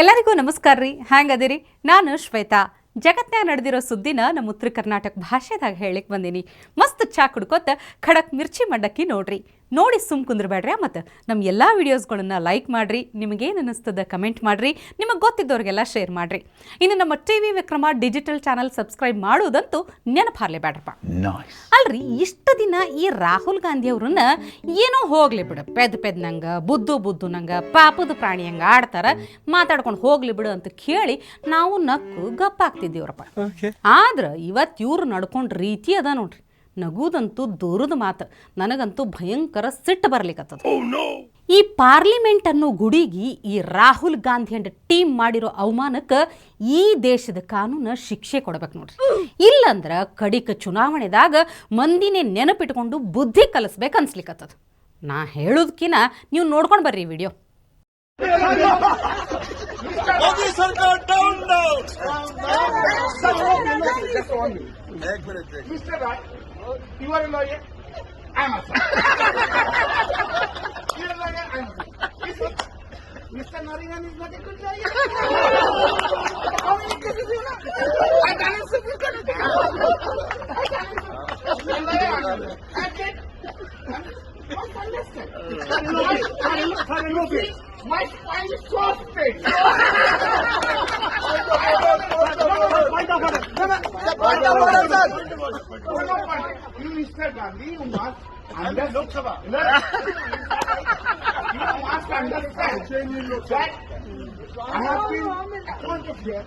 ಎಲ್ಲರಿಗೂ ನಮಸ್ಕಾರ ರೀ. ಹ್ಯಾಂಗದಿರಿ? ನಾನು ಶ್ವೇತಾ. ಜಗತ್ನ್ಯಾಗ ನಡೆದಿರೋ ಸುದ್ದಿನ ನಮ್ಮ ಉತ್ತರ ಕರ್ನಾಟಕ ಭಾಷೆದಾಗ ಹೇಳಿಕ್ ಬಂದೀನಿ. ಮಸ್ತ್ ಚಾ ಕುಡ್ಕೋತ ಖಡಕ್ ಮಿರ್ಚಿ ಮಂಡಕ್ಕಿ ನೋಡ್ರಿ. ನೋಡಿ ಸುಮ್ ಕುಂದ್ರಬೇಡ್ರಿ ಮತ್ತು ನಮ್ಮ ಎಲ್ಲ ವೀಡಿಯೋಸ್ಗಳನ್ನು ಲೈಕ್ ಮಾಡಿರಿ ನಿಮಗೇನು ಅನ್ನಿಸ್ತದೆ ಕಮೆಂಟ್ ಮಾಡಿರಿ ನಿಮಗೆ ಗೊತ್ತಿದ್ದವ್ರಿಗೆಲ್ಲ ಶೇರ್ ಮಾಡಿರಿ. ಇನ್ನು ನಮ್ಮ T V Vikrama digital channel subscribe ಮಾಡೋದಂತೂ ನೆನಪಾರ್ಲೇಬೇಡ್ರಪ್ಪ ಬೇಡಪ್ಪ ಅಲ್ರಿ ಇಷ್ಟು ದಿನ ಈ ರಾಹುಲ್ ಗಾಂಧಿ ಅವ್ರನ್ನ ಏನೋ ಹೋಗ್ಲಿ ಬಿಡು ಪೆದ್ ಪೆದ್ ನಂಗ ಬುದ್ದು ಬುದ್ದು ನಂಗ ಪಾಪದ ಪ್ರಾಣಿ ಹಂಗೆ ಆಡ್ತಾರ ಮಾತಾಡ್ಕೊಂಡು ಹೋಗ್ಲಿ ಬಿಡು ಅಂತ ಕೇಳಿ ನಾವು ನಕ್ಕು ಗಪ್ಪಾಗ್ತಿದ್ದೀವ್ರಪ್ಪ. ಆದ್ರೆ ಇವತ್ತು ಇವ್ರು ನಡ್ಕೊಂಡು ರೀತಿ ಅದ ನೋಡ್ರಿ. ನಗುದಂತೂ ದೂರದ ಮಾತು. ನನಗಂತೂ ಭಯಂಕರ ಸಿಟ್ಟು ಬರ್ಲಿಕ್ಕತ್ತದ ಈ ಪಾರ್ಲಿಮೆಂಟ್ ಅನ್ನೋ ಗುಡಿಗಿ ಈ ರಾಹುಲ್ ಗಾಂಧಿ ಅಂಡ್ ಟೀಮ್ ಮಾಡಿರೋ ಅವಮಾನಕ್ಕೆ ಈ ದೇಶದ ಕಾನೂನು ಶಿಕ್ಷೆ ಕೊಡ್ಬೇಕು ನೋಡ್ರಿ. ಇಲ್ಲಂದ್ರ ಕಡಿಕ ಚುನಾವಣೆದಾಗ ಮಂದಿನೇ ನೆನಪಿಟ್ಕೊಂಡು ಬುದ್ಧಿ ಕಲಿಸ್ಬೇಕು ಅನ್ಸ್ಲಿಕ್ಕತ್ತದ ನಾ ಹೇಳೋದ್ಕಿನ ನೀವು ನೋಡ್ಕೊಂಡು ಬರ್ರಿ video. Just one minute. Egg. Mr. Rai, you are a lawyer. I'm a son. you are a lawyer. I'm a son. Mr. Narayan is not a good lawyer. How many cases you have? I can't answer You, Mr. Gandhi, you must understand. Lok Sabha. You must understand that I have been appointed here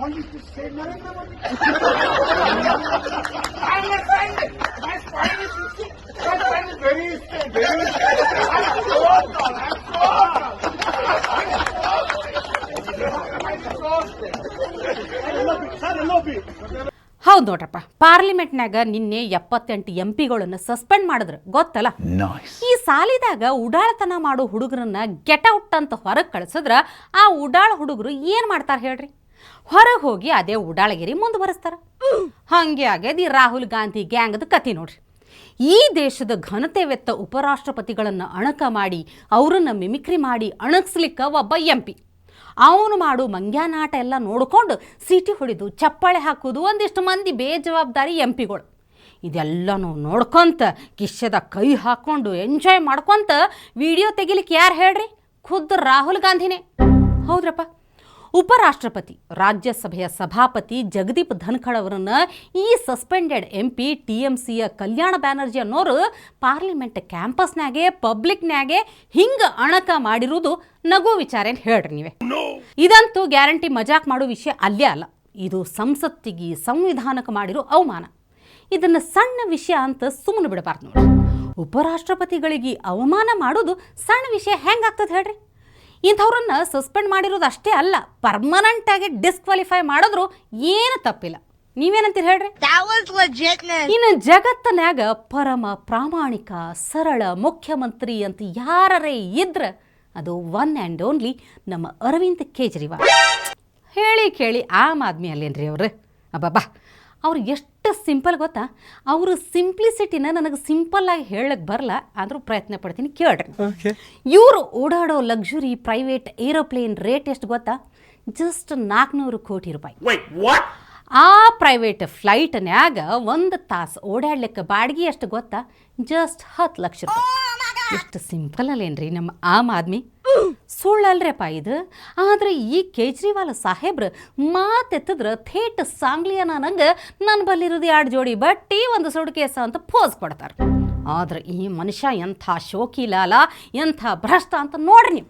only to save Narendra Modi. I understand ಹೌದು ನೋಡ್ರಪ್ಪ. ಪಾರ್ಲಿಮೆಂಟ್ನಾಗ ನಿನ್ನೆ ಎಪ್ಪತ್ತೆಂಟು M ಪಿಗಳನ್ನು suspend ಮಾಡಿದ್ರು. ಗೊತ್ತಲ್ಲ. ಈ ಸಾಲಿದಾಗ ಉಡಾಳತನ ಮಾಡೋ ಹುಡುಗರನ್ನ get out ಅಂತ ಹೊರಗೆ ಕಳ್ಸಿದ್ರ ಆ ಉಡಾಳ ಹುಡುಗರು ಏನು ಮಾಡ್ತಾರೆ ಹೇಳ್ರಿ? ಹೊರಗೆ ಹೋಗಿ ಅದೇ ಉಡಾಳಗಿರಿ ಮುಂದುವರೆಸ್ತಾರ ಹಂಗೆ ಆಗ್ಯದ ಈ ರಾಹುಲ್ ಗಾಂಧಿ ಗ್ಯಾಂಗದ ಕತಿ ನೋಡ್ರಿ. ಈ ದೇಶದ ಘನತೆವೆತ್ತ ಉಪರಾಷ್ಟ್ರಪತಿಗಳನ್ನು ಅಣಕ ಮಾಡಿ ಅವರನ್ನ ಮಿಮಿಕ್ರಿ ಮಾಡಿ ಅಣಕ್ಸ್ಲಿಕ್ಕ ಒಬ್ಬ ಎಂ ಪಿ ಅವನು ಮಾಡು ಮಂಗ್ಯಾನಾಟ ಎಲ್ಲ ನೋಡ್ಕೊಂಡು ಸೀಟಿ ಹೊಡಿದು ಚಪ್ಪಾಳೆ ಹಾಕೋದು ಒಂದಿಷ್ಟು ಮಂದಿ ಬೇಜವಾಬ್ದಾರಿ ಎಂ ಪಿಗಳು. ಇದೆಲ್ಲನೂ ನೋಡ್ಕೊಂತ ಕಿಶ್ಯದ ಕೈ ಹಾಕ್ಕೊಂಡು ಎಂಜಾಯ್ ಮಾಡ್ಕೊಂತ ವಿಡಿಯೋ ತೆಗಿಲಿಕ್ಕೆ ಯಾರು ಹೇಳ್ರಿ? ಖುದ್ದು ರಾಹುಲ್ ಗಾಂಧಿನೇ. ಹೌದ್ರಪ್ಪ. ಉಪರಾಷ್ಟ್ರಪತಿ ರಾಜ್ಯಸಭೆಯ ಸಭಾಪತಿ ಜಗದೀಪ್ ಧನ್ಖಡ್ ಅವರನ್ನು ಈ suspended M P T M ಸಿಯ ಕಲ್ಯಾಣ ಬ್ಯಾನರ್ಜಿ ಅನ್ನೋರು ಪಾರ್ಲಿಮೆಂಟ್ ಕ್ಯಾಂಪಸ್ನಾಗೆ ಪಬ್ಲಿಕ್ನಾಗೆ ಹಿಂಗೆ ಅಣಕ ಮಾಡಿರುವುದು ನಗು ವಿಚಾರ ಏನು ಹೇಳ್ರಿ ನೀವೇ. ಇದಂತೂ ಗ್ಯಾರಂಟಿ ಮಜಾಕ್ ಮಾಡೋ ವಿಷಯ ಅಲ್ಲೇ ಅಲ್ಲ. ಇದು ಸಂಸತ್ತಿಗೆ ಸಂವಿಧಾನಕ್ಕೆ ಮಾಡಿರೋ ಅವಮಾನ. ಇದನ್ನು ಸಣ್ಣ ವಿಷಯ ಅಂತ ಸುಮ್ಮನೆ ಬಿಡಬಾರ್ದು ನೋಡಿ ಉಪರಾಷ್ಟ್ರಪತಿಗಳಿಗೆ ಅವಮಾನ ಮಾಡೋದು ಸಣ್ಣ ವಿಷಯ ಹೆಂಗಾಗ್ತದೆ ಹೇಳ್ರಿ? ಇಂಥವ್ರನ್ನ ಸಸ್ಪೆಂಡ್ ಮಾಡಿರೋದು ಅಷ್ಟೇ ಅಲ್ಲ ಪರ್ಮನೆಂಟ್ ಆಗಿ ಡಿಸ್ಕ್ವಾಲಿಫೈ ಮಾಡಿದ್ರು ಏನು ತಪ್ಪಿಲ್ಲ. ನೀವೇನಂತೀರಿ ಹೇಳ್ರಿ? ಇನ್ನು ಜಗತ್ತನ್ಯಾಗ ಪರಮ ಪ್ರಾಮಾಣಿಕ ಸರಳ ಮುಖ್ಯಮಂತ್ರಿ ಅಂತ ಯಾರರೇ ಇದ್ರ ಅದು ಒನ್ ಆ್ಯಂಡ್ ಓನ್ಲಿ ನಮ್ಮ ಅರವಿಂದ್ ಕೇಜ್ರಿವಾಲ್. ಹೇಳಿ ಕೇಳಿ ಆಮ್ ಆದ್ಮಿ ಅಲ್ಲೇನ್ರಿ ಅವ್ರು? ಅಬ್ಬಬ್ಬಾ. ಅವ್ರು ಎಷ್ಟು ಸಿಂಪಲ್ ಗೊತ್ತಾ? ಅವರು ಸಿಂಪ್ಲಿಸಿಟಿನ ನನಗೆ ಸಿಂಪಲ್ಲಾಗಿ ಹೇಳಕ್ಕೆ ಬರಲ್ಲ ಆದರೂ ಪ್ರಯತ್ನ ಪಡ್ತೀನಿ ಕೇಳ್ರಿ. ಇವರು ಓಡಾಡೋ ಲಕ್ಸುರಿ ಪ್ರೈವೇಟ್ ಏರೋಪ್ಲೇನ್ ರೇಟ್ ಎಷ್ಟು ಗೊತ್ತಾ? ಜಸ್ಟ್ ನಾಲ್ಕುನೂರು ಕೋಟಿ ರೂಪಾಯಿ. ಆ ಪ್ರೈವೇಟ್ ಫ್ಲೈಟ್ನ್ಯಾಗ ಒಂದು ತಾಸು ಓಡಾಡ್ಲಿಕ್ಕೆ ಬಾಡಿಗೆ ಎಷ್ಟು ಗೊತ್ತಾ? ಜಸ್ಟ್ ಹತ್ತು ಲಕ್ಷ ರೂಪಾಯಿ. ಎಷ್ಟು ಸಿಂಪಲ್ ಅಲ್ಲೇನ್ರಿ ನಮ್ಮ ಆಮ್ ಆದ್ಮಿ. ಸುಳ್ಳಲ್ರಪ್ಪ ಇದು. ಆದ್ರೆ ಈ ಕೇಜ್ರಿವಾಲ್ ಸಾಹೇಬ್ರ ಮಾತೆತ್ತಿದ್ರೆ ಥೇಟ್ ಸಾಂಗ್ಲಿಯನ ನಂಗೆ ನನ್ನ ಬಲ್ಲಿರೋದು ಎರಡು ಜೋಡಿ ಬಟ್ಟಿ ಒಂದು ಸುಡುಕೇಸ ಅಂತ ಪೋಸ್ ಕೊಡ್ತಾರೆ. ಆದ್ರೆ ಈ ಮನುಷ್ಯ ಎಂಥ ಶೋಕಿಲಾಲ, ಎಂಥ ಭ್ರಷ್ಟ ಅಂತ ನೋಡ್ರಿ ನೀವು.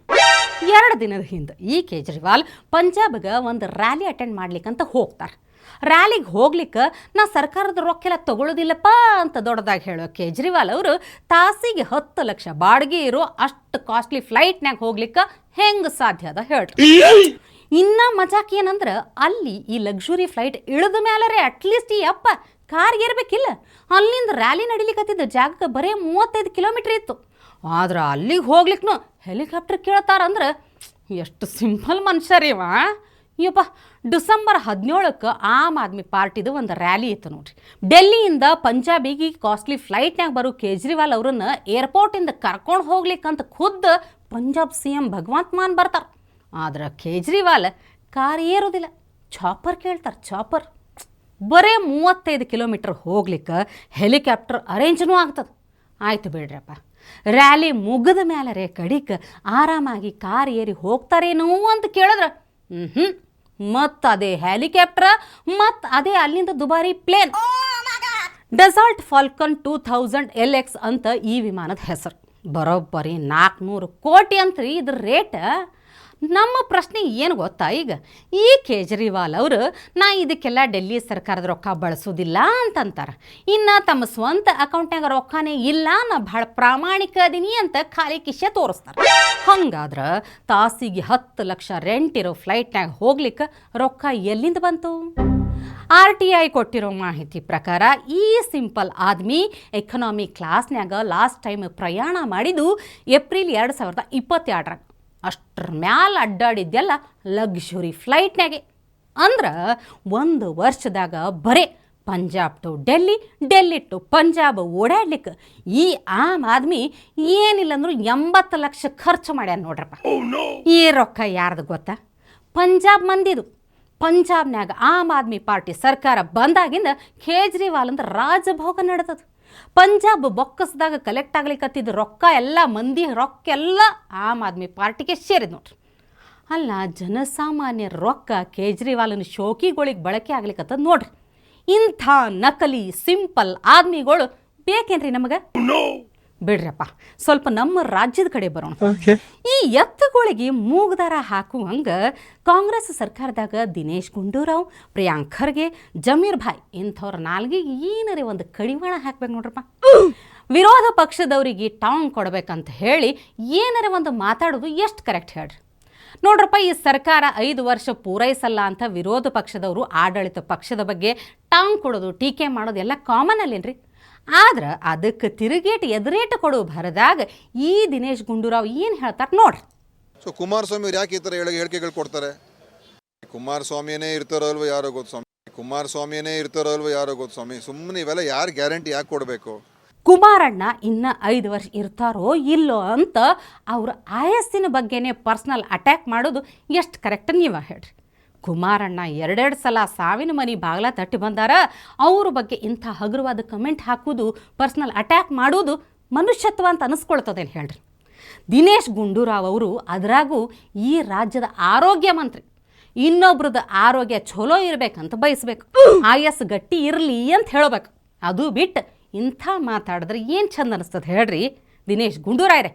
ಎರಡು ದಿನದ ಹಿಂದೆ ಈ ಕೇಜ್ರಿವಾಲ್ ಪಂಜಾಬ್ಗೆ ಒಂದು ರ್ಯಾಲಿ ಅಟೆಂಡ್ ಮಾಡ್ಲಿಕ್ಕಂತ ಹೋಗ್ತಾರೆ. ರ್ಯಾಲಿಗೆ ಹೋಗ್ಲಿಕ್ಕೆ ನಾ ಸರ್ಕಾರದ ರೊಕ್ಕೆಲ್ಲ ತಗೊಳ್ಳೋದಿಲ್ಲಪ್ಪ ಅಂತ ದೊಡ್ಡದಾಗಿ ಹೇಳೋ ಕೇಜ್ರಿವಾಲ್ ಅವರು, ತಾಸಿಗೆ ಹತ್ತು ಲಕ್ಷ ಬಾಡಿಗೆ ಇರೋ ಅಷ್ಟು ಕಾಸ್ಟ್ಲಿ ಫ್ಲೈಟ್ನಾಗ ಹೋಗ್ಲಿಕ್ಕೆ ಹೆಂಗೆ ಸಾಧ್ಯ ಅದ ಹೇಳ್ರಿ. ಇನ್ನ ಮಜಾಕ್ ಏನಂದ್ರೆ ಅಲ್ಲಿ ಈ ಲಕ್ಸುರಿ ಫ್ಲೈಟ್ ಇಳಿದ ಮೇಲರೆ ಅಟ್ಲೀಸ್ಟ್ ಈ ಅಪ್ಪ ಕಾರ್ ಇರಬೇಕಿಲ್ಲ ಅಲ್ಲಿಂದ ರ್ಯಾಲಿ ನಡಿಲಿಕತ್ತಿದ್ದ ಜಾಗಕ್ಕೆ ಬರೀ ಮೂವತ್ತೈದು ಕಿಲೋಮೀಟ್ರ್ ಇತ್ತು. ಆದ್ರೆ ಅಲ್ಲಿಗೆ ಹೋಗ್ಲಿಕ್ಕೂ ಹೆಲಿಕಾಪ್ಟರ್ ಕೇಳ್ತಾರಂದ್ರೆ ಎಷ್ಟು ಸಿಂಪಲ್ ಮನುಷ್ಯ ಯಪ್ಪ ಡಿಸೆಂಬರ್ ಹದಿನೇಳಕ್ಕೆ ಆಮ್ ಆದ್ಮಿ ಪಾರ್ಟಿದು ಒಂದು ರ್ಯಾಲಿ ಇತ್ತು ನೋಡ್ರಿ. ಡೆಲ್ಲಿಯಿಂದ ಪಂಜಾಬಿಗೆ ಕಾಸ್ಟ್ಲಿ ಫ್ಲೈಟ್ನಾಗ ಬರೋ ಕೇಜ್ರಿವಾಲ್ ಅವ್ರನ್ನ ಏರ್ಪೋರ್ಟಿಂದ ಕರ್ಕೊಂಡು ಹೋಗ್ಲಿಕ್ಕಂತ ಖುದ್ದು ಪಂಜಾಬ್ ಸಿ ಎಂ ಭಗವಂತ್ ಮಾನ್ ಬರ್ತಾರೆ. ಆದ್ರೆ ಕೇಜ್ರಿವಾಲ್ ಕಾರ್ ಏರೋದಿಲ್ಲ. ಚಾಪರ್ ಕೇಳ್ತಾರೆ, ಚಾಪರ್. ಬರೇ ಮೂವತ್ತೈದು ಕಿಲೋಮೀಟ್ರ್ ಹೋಗ್ಲಿಕ್ಕೆ ಹೆಲಿಕಾಪ್ಟರ್ ಅರೇಂಜ್ನೂ ಆಗ್ತದೆ. ಆಯ್ತು ಬಿಡ್ರಪ್ಪ. ರ್ಯಾಲಿ ಮುಗಿದ ಮೇಲೆ ರೇ ಕಡಿಕ ಆರಾಮಾಗಿ ಕಾರ್ ಏರಿ ಹೋಗ್ತಾರೇನೋ ಅಂತ ಕೇಳಿದ್ರೆ. ಹ್ಞೂ ಮತ್ತು ಅದೇ ಹೆಲಿಕಾಪ್ಟರ್ ಮತ್ತು ಅದೇ ಅಲ್ಲಿಂದ ದುಬಾರಿ plane. Dassault Falcon two thousand L X ಅಂತ ಈ ವಿಮಾನದ ಹೆಸರು. ಬರೋಬ್ಬರಿ ನಾಲ್ಕುನೂರು ಕೋಟಿ ಅಂತ್ರಿ ಇದ್ರ ರೇಟ್. ನಮ್ಮ ಪ್ರಶ್ನೆ ಏನು ಗೊತ್ತಾ ಈಗ? ಈ ಕೇಜ್ರಿವಾಲ್ ಅವರು, ನಾ ಇದಕ್ಕೆಲ್ಲ ಡೆಲ್ಲಿ ಸರ್ಕಾರದ ರೊಕ್ಕ ಬಳಸೋದಿಲ್ಲ ಅಂತಂತಾರೆ. ಇನ್ನು ತಮ್ಮ ಸ್ವಂತ ಅಕೌಂಟ್ನಾಗ ರೊಕ್ಕನೇ ಇಲ್ಲ, ನಾ ಭಾಳ ಪ್ರಾಮಾಣಿಕ ಅದೀನಿ ಅಂತ ಖಾಲಿ ಕಿಶೆ ತೋರಿಸ್ತಾರೆ. ಹಂಗಾದ್ರೆ ತಾಸಿಗೆ ಹತ್ತು ಲಕ್ಷ ರೆಂಟ್ ಇರೋ ಫ್ಲೈಟ್ನಾಗ ಹೋಗ್ಲಿಕ್ಕೆ ರೊಕ್ಕ ಎಲ್ಲಿಂದ ಬಂತು? ಆರ್ ಟಿ ಐ ಕೊಟ್ಟಿರೋ ಮಾಹಿತಿ ಪ್ರಕಾರ, ಈ ಸಿಂಪಲ್ ಆದ್ಮಿ ಎಕನಾಮಿ ಕ್ಲಾಸ್ನ್ಯಾಗ ಲಾಸ್ಟ್ ಟೈಮ್ ಪ್ರಯಾಣ ಮಾಡಿದ್ದು ಏಪ್ರಿಲ್ ಎರಡು ಸಾವಿರದ ಇಪ್ಪತ್ತೆರಡರಾಗ ಅಷ್ಟ್ರ ಮ್ಯಾಲೆ ಅಡ್ಡಾಡಿದ್ದೆಲ್ಲ ಲಗ್ಜುರಿ ಫ್ಲೈಟ್ನಾಗೆ ಅಂದ್ರೆ ಒಂದು ವರ್ಷದಾಗ ಬರೇ ಪಂಜಾಬ್ ಟು ಡೆಲ್ಲಿ ಡೆಲ್ಲಿ ಟು ಪಂಜಾಬ್ ಓಡಾಡ್ಲಿಕ್ಕೆ ಈ ಆಮ್ ಆದ್ಮಿ ಏನಿಲ್ಲ ಅಂದ್ರೂ ಎಂಬತ್ತು ಲಕ್ಷ ಖರ್ಚು ಮಾಡ್ಯಾನ ನೋಡ್ರಪ್ಪ. ಈ ರೊಕ್ಕ ಯಾರ್ದು ಗೊತ್ತಾ? ಪಂಜಾಬ್ ಮಂದಿದು. ಪಂಜಾಬ್ನಾಗ ಆಮ್ ಆದ್ಮಿ ಪಾರ್ಟಿ ಸರ್ಕಾರ ಬಂದಾಗಿಂದ ಕೇಜ್ರಿವಾಲ್ ಅಂದ್ರೆ ರಾಜಭೋಗ ನಡೆದದು. ಪಂಜಾಬ್ ಬೊಕ್ಕಸ್ದಾಗ ಕಲೆಕ್ಟ್ ಆಗ್ಲಿಕ್ಕತ್ತಿದ್ದ ರೊಕ್ಕ ಎಲ್ಲ, ಮಂದಿ ರೊಕ್ಕ ಎಲ್ಲ ಆಮ್ ಆದ್ಮಿ ಪಾರ್ಟಿಗೆ ಸೇರಿದ್ ನೋಡ್ರಿ. ಅಲ್ಲ, ಜನಸಾಮಾನ್ಯ ರೊಕ್ಕ ಕೇಜ್ರಿವಾಲನ ಶೋಕಿಗಳಿಗೆ ಬಳಕೆ ಆಗ್ಲಿಕ್ಕತ್ತದ ನೋಡ್ರಿ. ಇಂಥ ನಕಲಿ, ಸಿಂಪಲ್ ಆದ್ಮಿಗಳು ಬೇಕೇನ್ರಿ ನಮಗೆ? ಬಿಡ್ರಪ್ಪ. ಸ್ವಲ್ಪ ನಮ್ಮ ರಾಜ್ಯದ ಕಡೆ ಬರೋಣ. ಈ ಎತ್ತುಗಳಿಗೆ ಮೂಗ್ದಾರ ಹಾಕುವಂಗ ಕಾಂಗ್ರೆಸ್ ಸರ್ಕಾರದಾಗ ದಿನೇಶ್ ಗುಂಡೂರಾವ್ ಪ್ರಿಯಾಂಕ್ ಖರ್ಗೆ ಜಮೀರ್ ಭಾಯ್ ಇಂಥವ್ರ ನಾಲ್ಗೆ ಏನರೇ ಒಂದು ಕಡಿವಾಣ ಹಾಕ್ಬೇಕು ನೋಡ್ರಪ್ಪ. ವಿರೋಧ ಪಕ್ಷದವರಿಗೆ ಟಾಂಗ್ ಕೊಡಬೇಕಂತ ಹೇಳಿ ಏನರೇ ಒಂದು ಮಾತಾಡೋದು ಎಷ್ಟು ಕರೆಕ್ಟ್ ಹೇಳ್ರಿ. ನೋಡ್ರಪ್ಪ ಈ ಸರ್ಕಾರ ಐದು ವರ್ಷ ಪೂರೈಸಲ್ಲ ಅಂತ ವಿರೋಧ ಪಕ್ಷದವರು ಆಡಳಿತ ಪಕ್ಷದ ಬಗ್ಗೆ ಟಾಂಗ್ ಕೊಡೋದು ಟೀಕೆ ಮಾಡೋದು ಎಲ್ಲ ಕಾಮನ್ ಅಲ್ಲೇನ್ರಿ? ಆದ್ರೆ ಅದಕ್ಕೆ ತಿರುಗೇಟು ಎದುರೇಟು ಕೊಡುವ ಭರದಾಗ ಈ ದಿನೇಶ್ ಗುಂಡೂರಾವ್ ಏನು ಹೇಳ್ತಾರೆ ನೋಡ್ರಿ. ಸೊ ಕುಮಾರಸ್ವಾಮಿ ಅವ್ರು ಯಾಕೆ ಈ ಥರ ಹೇಳಿ ಹೇಳಿಕೆಗಳು ಕೊಡ್ತಾರೆ? ಕುಮಾರಸ್ವಾಮಿಯೇ ಇರ್ತಾರೋ ಅಲ್ವ ಯಾರೋ ಗೊತ್ತು ಸ್ವಾಮಿ. ಕುಮಾರಸ್ವಾಮಿಯೇ ಇರ್ತಾರೋ ಅಲ್ವ ಯಾರೋ ಗೊತ್ತು ಸ್ವಾಮಿ. ಸುಮ್ಮನೆ ಇವೆಲ್ಲ ಯಾರು ಗ್ಯಾರಂಟಿ ಯಾಕೆ ಕೊಡಬೇಕು? ಕುಮಾರಣ್ಣ ಇನ್ನು ಐದು ವರ್ಷ ಇರ್ತಾರೋ ಇಲ್ಲೋ ಅಂತ ಅವ್ರ ಆಯಸ್ಸಿನ ಬಗ್ಗೆನೇ ಪರ್ಸ್ನಲ್ ಅಟ್ಯಾಕ್ ಮಾಡೋದು ಎಷ್ಟು ಕರೆಕ್ಟ್ ನೀವು ಹೇಳ್ರಿ. ಕುಮಾರಣ್ಣ ಎರಡೆರಡು ಸಲ ಸಾವಿನ ಮನೆ ಬಾಗ್ಲ ತಟ್ಟಿ ಬಂದಾರ. ಅವ್ರ ಬಗ್ಗೆ ಇಂಥ ಹಗುರವಾದ ಕಮೆಂಟ್ ಹಾಕೋದು ಪರ್ಸ್ನಲ್ ಅಟ್ಯಾಕ್ ಮಾಡೋದು ಮನುಷ್ಯತ್ವ ಅಂತ ಅನಿಸ್ಕೊಳ್ತದೇನು ಹೇಳ್ರಿ. ದಿನೇಶ್ ಗುಂಡೂರಾವ್ ಅವರು ಅದರಾಗೂ ಈ ರಾಜ್ಯದ ಆರೋಗ್ಯ ಮಂತ್ರಿ ಇನ್ನೊಬ್ರದ್ದು ಆರೋಗ್ಯ ಚಲೋ ಇರಬೇಕಂತ ಬಯಸ್ಬೇಕು. ಆಯಸ್ ಗಟ್ಟಿ ಇರಲಿ ಅಂತ ಹೇಳಬೇಕು. ಅದು ಬಿಟ್ಟು ಇಂಥ ಮಾತಾಡಿದ್ರೆ ಏನು ಚಂದ ಅನಿಸ್ತದೆ ಹೇಳ್ರಿ ದಿನೇಶ್ ಗುಂಡೂರಾಯ್ರೆ.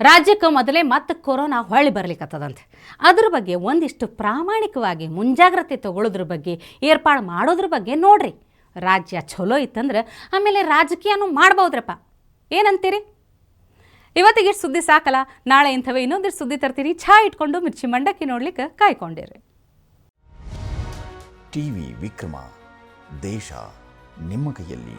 ರಾಜ್ಯಕ್ಕೆ ಮೊದಲೇ ಮತ್ತೆ ಕೊರೋನಾ ಹೊಳ್ಳಿ ಬರ್ಲಿಕ್ಕತ್ತದಂತೆ ಅದ್ರ ಬಗ್ಗೆ ಒಂದಿಷ್ಟು ಪ್ರಾಮಾಣಿಕವಾಗಿ ಮುಂಜಾಗ್ರತೆ ತಗೊಳ್ಳೋದ್ರ ಬಗ್ಗೆ, ಏರ್ಪಾಡು ಮಾಡೋದ್ರ ಬಗ್ಗೆ ನೋಡ್ರಿ. ರಾಜ್ಯ ಚಲೋ ಇತ್ತಂದ್ರೆ ಆಮೇಲೆ ರಾಜಕೀಯನೂ ಮಾಡ್ಬೋದ್ರಪ್ಪ. ಏನಂತೀರಿ? ಇವತ್ತಿಗೆ ಸುದ್ದಿ ಸಾಕಲ್ಲ, ನಾಳೆ ಇಂಥವೇ ಇನ್ನೊಂದಿಷ್ಟು ಸುದ್ದಿ ತರ್ತೀರಿ ಛಾ ಇಟ್ಕೊಂಡು ಮಿರ್ಚಿ ಮಂಡಕ್ಕಿ ನೋಡ್ಲಿಕ್ಕೆ ಕಾಯ್ಕೊಂಡಿರಿ. ಟಿವಿ ವಿಕ್ರಮ, ದೇಶ ನಿಮ್ಮ ಕೈಯಲ್ಲಿ.